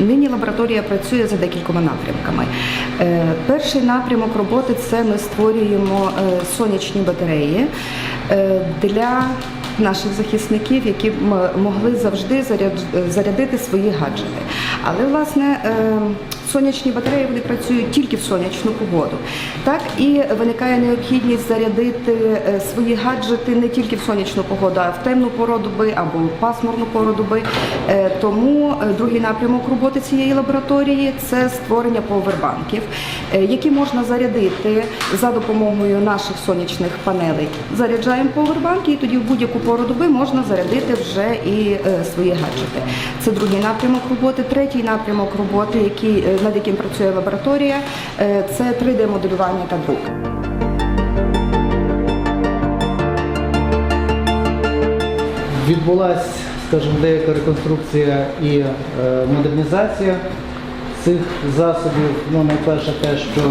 Нині лабораторія працює за декількома напрямками. Е, Перший напрямок роботи це ми створюємо е, сонячні батареї е, для наших захисників, які могли завжди зарядити свої гаджети. Але власне е, сонячні батареї вони працюють тільки в сонячну погоду. Так і виникає необхідність зарядити е, свої гаджети не тільки в сонячну погоду, а в темну пору доби або в пасмурну пору доби. Е, Тому другий напрямок роботи цієї лабораторії це створення повербанків, які можна зарядити за допомогою наших сонячних панелей. Заряджаємо повербанки, і тоді в будь-яку пору доби можна зарядити вже і е, свої гаджети. Це другий напрямок роботи. Третій напрямок роботи, який, е, над яким працює лабораторія, е, це 3D-моделювання та друк. Відбулася, скажімо, деяка реконструкція і модернізація цих засобів. Ну, найперше те, що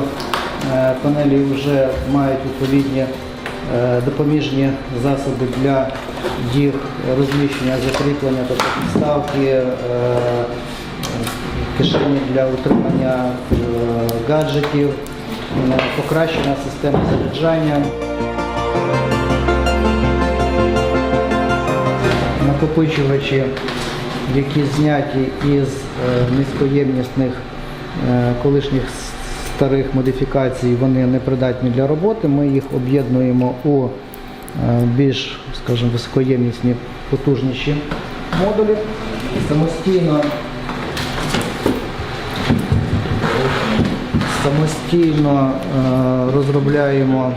панелі вже мають відповідні допоміжні засоби для їх розміщення, закріплення, тобто підставки, е, кишені для утримання е, гаджетів, е, покращена система заряджання. накопичувачі, які зняті із е, низькоємнісних е, колишніх старих модифікацій, вони непридатні для роботи. Ми їх об'єднуємо у е, більш, скажімо, високоємнісні, потужніші модулі. Самостійно самостійно е, розробляємо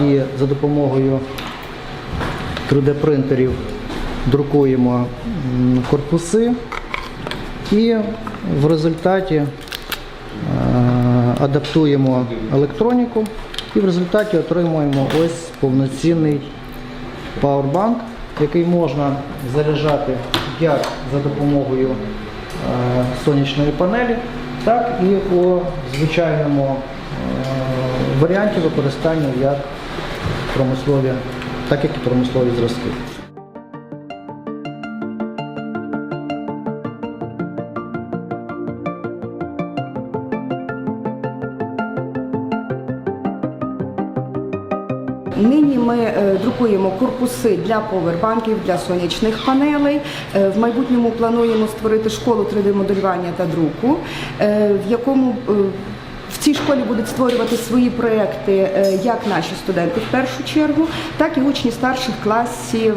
і за допомогою 3D-принтерів друкуємо корпуси і в результаті адаптуємо електроніку і в результаті отримуємо ось повноцінний пауербанк, який можна заряджати як за допомогою е, сонячної панелі, так і у звичайному е, варіанті використання як промислові, так як і промислові зразки. Нині ми е, друкуємо корпуси для повербанків, для сонячних панелей. Е, В майбутньому плануємо створити школу 3D-моделювання та друку, е, в якому в цій школі будуть створювати свої проекти як наші студенти в першу чергу, так і учні старших класів,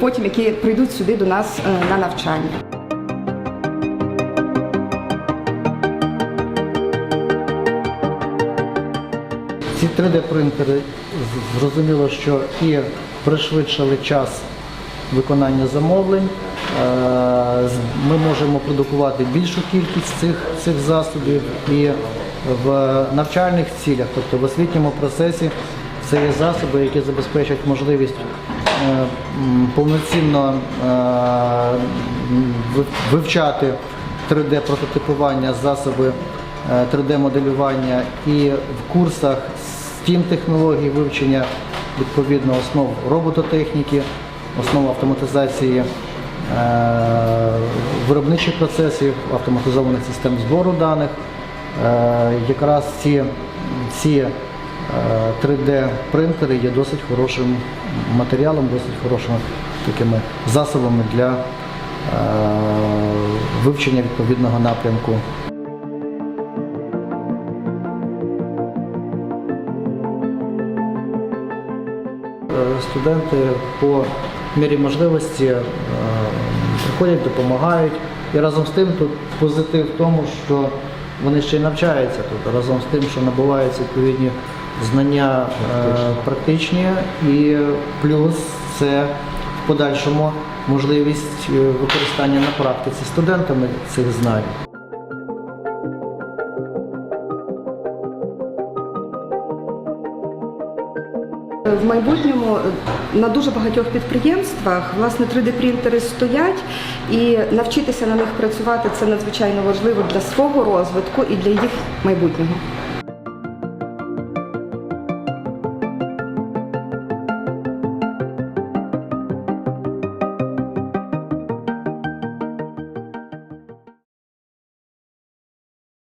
потім які прийдуть сюди до нас на навчання. Ці 3D-принтери зрозуміло, що і пришвидшили час виконання замовлень. Е, Ми можемо продукувати більшу кількість цих, цих засобів і в навчальних цілях, тобто в освітньому процесі, це є засоби, які забезпечать можливість е, повноцінно е, вивчати 3D-прототипування, засоби 3D-моделювання і в курсах STEAM технологій вивчення відповідно основ робототехніки, основ автоматизації е, виробничих процесів, автоматизованих систем збору даних. Е, Якраз ці, ці е, 3D-принтери є досить хорошим матеріалом, досить хорошими такими засобами для е, вивчення відповідного напрямку. Студенти по мірі можливості е, приходять, допомагають. І разом з тим тут позитив в тому, що вони ще й навчаються тут, разом з тим, що набуваються відповідні знання е, практичні, і плюс це в подальшому можливість е, використання на практиці студентами цих знань. В майбутньому е, на дуже багатьох підприємствах власне 3D-принтери стоять, і навчитися на них працювати це надзвичайно важливо для свого розвитку і для їх майбутнього.